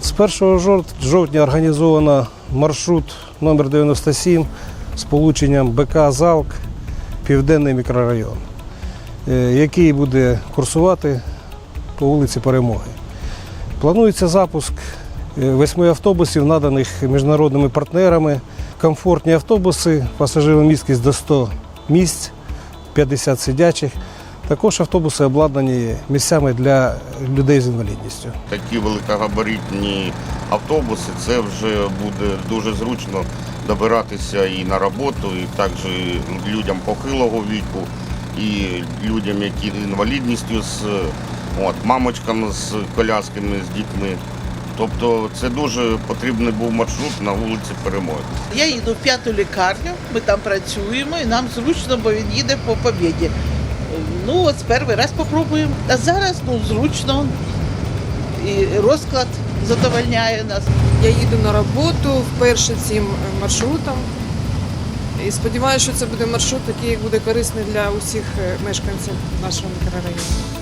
З 1 жов- жовтня організовано маршрут номер 97 з полученням БК ЗАЛК Південний мікрорайон, е, який буде курсувати по вулиці Перемоги. Планується запуск е, восьми автобусів, наданих міжнародними партнерами. Комфортні автобуси, пасажиромісткість до 100 місць, 50 сидячих. Також автобуси обладнані місцями для людей з інвалідністю. Такі великогабаритні автобуси це вже буде дуже зручно добиратися і на роботу, і також людям похилого віку, і людям, які з інвалідністю, з от, мамочками з колясками, з дітьми. Тобто це дуже потрібний був маршрут на вулиці Перемоги. Я їду в п'яту лікарню, ми там працюємо і нам зручно, бо він їде по побіді. Ну, от перший раз спробуємо. А зараз ну, зручно і розклад задовольняє нас. Я їду на роботу вперше цим маршрутом. І сподіваюся, що це буде маршрут, який буде корисний для усіх е, мешканців нашого мікрорайону.